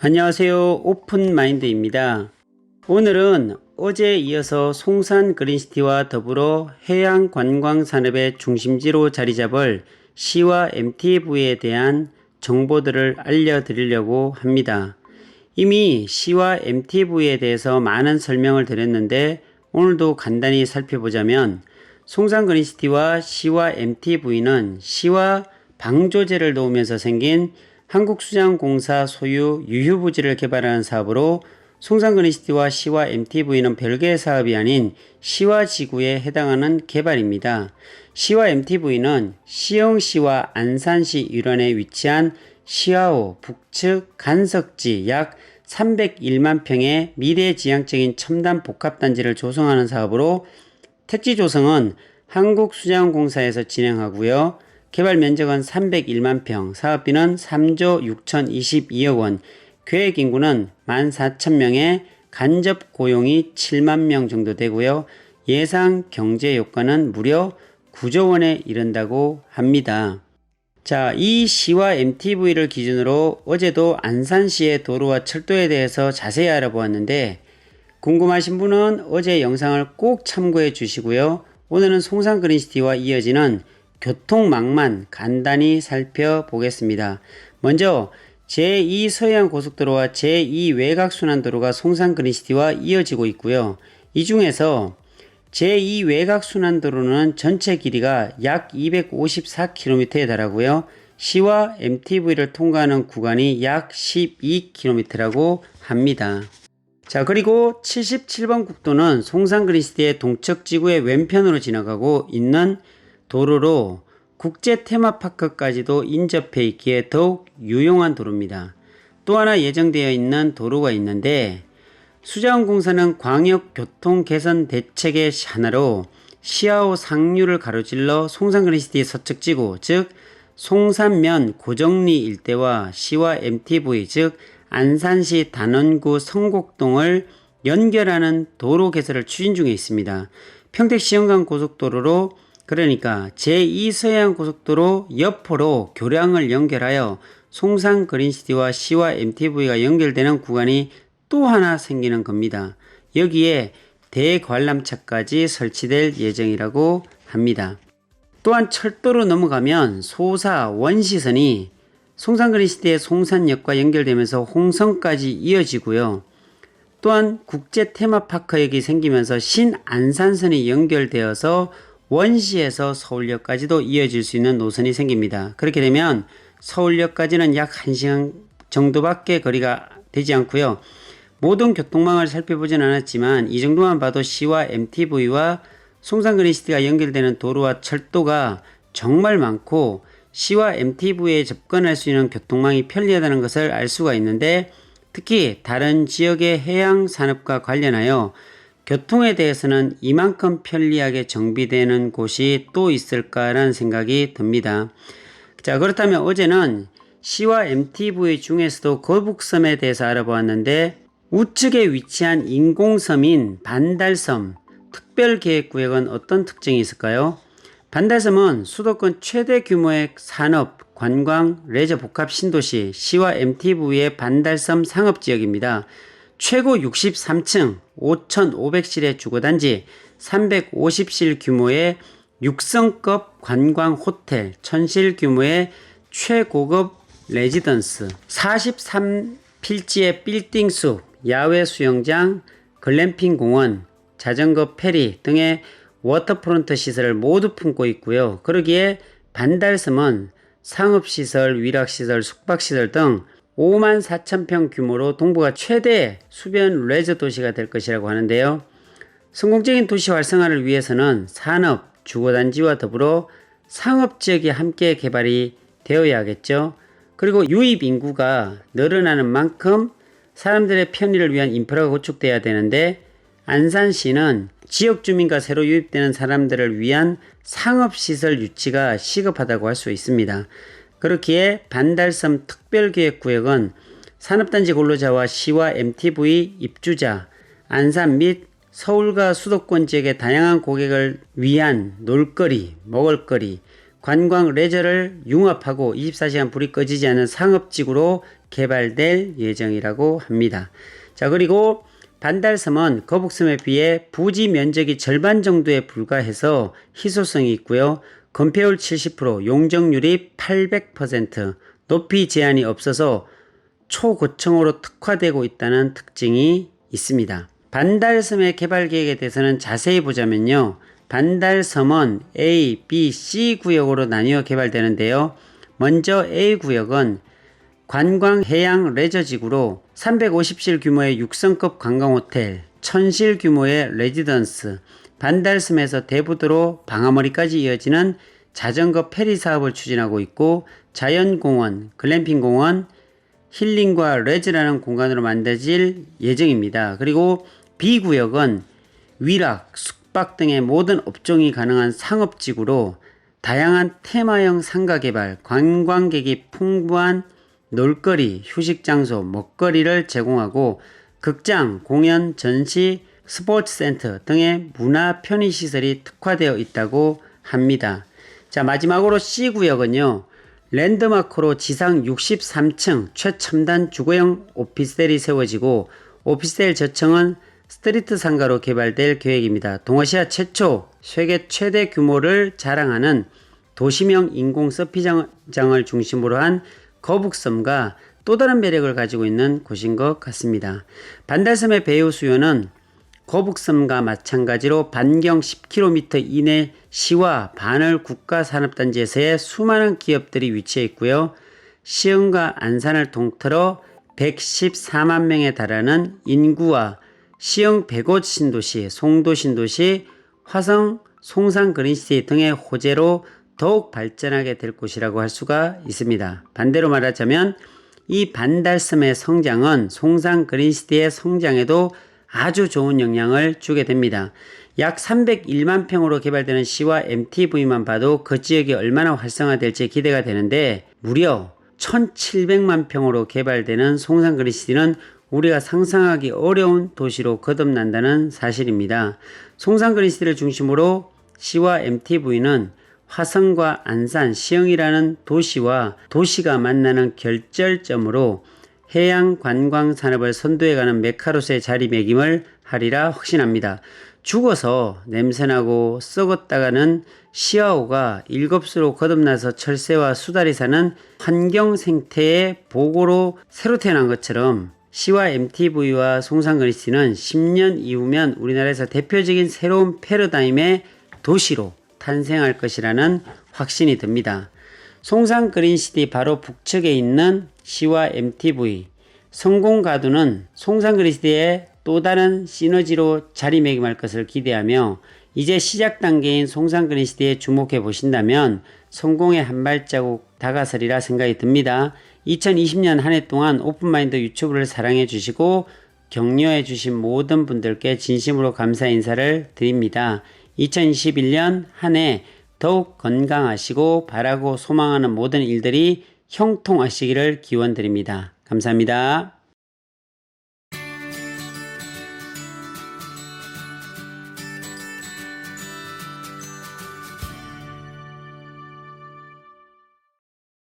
안녕하세요. 오픈 마인드입니다. 오늘은 어제에 이어서 송산 그린시티와 더불어 해양 관광 산업의 중심지로 자리 잡을 시와 MTV에 대한 정보들을 알려드리려고 합니다. 이미 시와 MTV에 대해서 많은 설명을 드렸는데 오늘도 간단히 살펴보자면 송산 그린시티와 시와 MTV는 시와 방조제를 놓으면서 생긴 한국수장공사 소유 유휴부지를 개발하는 사업으로 송산그린시티와 시와 MTV는 별개의 사업이 아닌 시와 지구에 해당하는 개발입니다. 시와 MTV는 시흥시와 안산시 일원에 위치한 시아오 북측 간석지 약 301만 평의 미래지향적인 첨단 복합단지를 조성하는 사업으로 택지 조성은 한국수자원공사에서 진행하고요. 개발 면적은 301만 평, 사업비는 3조 6,022억 원, 계획 인구는 14,000명에 간접 고용이 7만 명 정도 되고요. 예상 경제 효과는 무려 9조 원에 이른다고 합니다. 자, 이 시와 MTV를 기준으로 어제도 안산시의 도로와 철도에 대해서 자세히 알아보았는데 궁금하신 분은 어제 영상을 꼭 참고해 주시고요. 오늘은 송산 그린시티와 이어지는 교통망만 간단히 살펴보겠습니다. 먼저 제2 서해안 고속도로와 제2 외곽순환도로가 송산 그린시티와 이어지고 있고요. 이 중에서 제2 외곽순환도로는 전체 길이가 약 254km에 달하고요. 시와 MTV를 통과하는 구간이 약 12km라고 합니다. 자, 그리고 77번 국도는 송산 그린시티의 동쪽 지구의 왼편으로 지나가고 있는 도로로 국제 테마파크까지도 인접해 있기에 더욱 유용한 도로입니다. 또 하나 예정되어 있는 도로가 있는데 수자원공사는 광역교통 개선 대책의 하나로 시아오 상류를 가로질러 송산그린시티 서측 지구 즉 송산면 고정리 일대와 시와 MTV 즉 안산시 단원구 성곡동을 연결하는 도로 개설을 추진 중에 있습니다. 평택 시흥간 고속도로로 그러니까 제2서해안 고속도로 옆으로 교량을 연결하여 송산 그린시티와 시와 MTV가 연결되는 구간이 또 하나 생기는 겁니다. 여기에 대관람차까지 설치될 예정이라고 합니다. 또한 철도로 넘어가면 소사 원시선이 송산 그린시티의 송산역과 연결되면서 홍성까지 이어지고요. 또한 국제 테마파크역이 생기면서 신안산선이 연결되어서 원시에서 서울역까지도 이어질 수 있는 노선이 생깁니다. 그렇게 되면 서울역까지는 약 1시간 정도밖에 거리가 되지 않고요. 모든 교통망을 살펴보진 않았지만 이 정도만 봐도 시와 MTV와 송산그린시티가 연결되는 도로와 철도가 정말 많고 시와 MTV에 접근할 수 있는 교통망이 편리하다는 것을 알 수가 있는데 특히 다른 지역의 해양 산업과 관련하여 교통에 대해서는 이만큼 편리하게 정비되는 곳이 또 있을까라는 생각이 듭니다. 자, 그렇다면 어제는 시와 MTV 중에서도 거북섬에 대해서 알아보았는데 우측에 위치한 인공섬인 반달섬 특별계획구역은 어떤 특징이 있을까요? 반달섬은 수도권 최대 규모의 산업, 관광, 레저 복합 신도시 시와 MTV의 반달섬 상업지역입니다. 최고 63층 5,500실의 주거단지 350실 규모의 육성급 관광 호텔, 천실 규모의 최고급 레지던스, 43필지의 빌딩 숲, 야외 수영장, 글램핑 공원, 자전거 페리 등의 워터프론트 시설을 모두 품고 있고요. 그러기에 반달섬은 상업시설, 위락시설, 숙박시설 등 5만 4천 평 규모로 동부가 최대 수변 레저 도시가 될 것이라고 하는데요. 성공적인 도시 활성화를 위해서는 산업, 주거단지와 더불어 상업 지역이 함께 개발이 되어야겠죠. 그리고 유입 인구가 늘어나는 만큼 사람들의 편의를 위한 인프라가 구축돼야 되는데 안산시는 지역 주민과 새로 유입되는 사람들을 위한 상업시설 유치가 시급하다고 할 수 있습니다. 그렇기에 반달섬 특별기획구역은 산업단지 근로자와 시와 MTV 입주자, 안산 및 서울과 수도권 지역의 다양한 고객을 위한 놀거리, 먹을거리, 관광 레저를 융합하고 24시간 불이 꺼지지 않는 상업지구로 개발될 예정이라고 합니다. 자, 그리고 반달섬은 거북섬에 비해 부지 면적이 절반 정도에 불과해서 희소성이 있고요. 건폐율 70%, 용적률이 800%, 높이 제한이 없어서 초고층으로 특화되고 있다는 특징이 있습니다. 반달섬의 개발 계획에 대해서는 자세히 보자면요. 반달섬은 A, B, C 구역으로 나뉘어 개발되는데요. 먼저 A 구역은 관광 해양 레저지구로 350실 규모의 6성급 관광 호텔, 1000실 규모의 레지던스, 반달섬에서 대부도로 방아머리까지 이어지는 자전거 페리 사업을 추진하고 있고 자연공원, 글램핑공원, 힐링과 레즈라는 공간으로 만들어질 예정입니다. 그리고 B 구역은 위락, 숙박 등의 모든 업종이 가능한 상업지구로 다양한 테마형 상가 개발, 관광객이 풍부한 놀거리, 휴식 장소, 먹거리를 제공하고 극장, 공연, 전시, 스포츠 센터 등의 문화 편의 시설이 특화되어 있다고 합니다. 자, 마지막으로 C 구역은요. 랜드마크로 지상 63층 최첨단 주거형 오피스텔이 세워지고 오피스텔 저층은 스트리트 상가로 개발될 계획입니다. 동아시아 최초 세계 최대 규모를 자랑하는 도시명 인공 서피장을 중심으로 한 거북섬과 또 다른 매력을 가지고 있는 곳인 것 같습니다. 반달섬의 배후 수요는 거북섬과 마찬가지로 반경 10km 이내 시와 반을 국가산업단지에서의 수많은 기업들이 위치해 있고요. 시흥과 안산을 통틀어 114만 명에 달하는 인구와 시흥 백옷 신도시, 송도 신도시, 화성, 송산 그린시티 등의 호재로 더욱 발전하게 될 곳이라고 할 수가 있습니다. 반대로 말하자면 이 반달섬의 성장은 송산 그린시티의 성장에도 아주 좋은 영향을 주게 됩니다. 약 301만 평으로 개발되는 시와 MTV만 봐도 그 지역이 얼마나 활성화될지 기대가 되는데 무려 1700만 평으로 개발되는 송산 그린시티는 우리가 상상하기 어려운 도시로 거듭난다는 사실입니다. 송산 그린시티를 중심으로 시와 MTV는 화성과 안산, 시흥이라는 도시와 도시가 만나는 결절점으로 해양 관광 산업을 선도해가는 메카로서의 자리매김을 하리라 확신합니다. 죽어서 냄새나고 썩었다가는 시아오가 일곱수로 거듭나서 철새와 수달이 사는 환경 생태의 보고로 새로 태어난 것처럼 시와 MTV와 송산그리스는 10년 이후면 우리나라에서 대표적인 새로운 패러다임의 도시로 탄생할 것이라는 확신이 듭니다. 송산 그린시티 바로 북측에 있는 시와 MTV 성공 가두는 송산 그린시티의 또 다른 시너지로 자리매김할 것을 기대하며 이제 시작 단계인 송산 그린시티에 주목해 보신다면 성공의 한 발자국 다가서리라 생각이 듭니다. 2020년 한 해 동안 오픈마인드 유튜브를 사랑해 주시고 격려해 주신 모든 분들께 진심으로 감사 인사를 드립니다. 2021년 한 해 더욱 건강하시고 바라고 소망하는 모든 일들이 형통하시기를 기원드립니다. 감사합니다.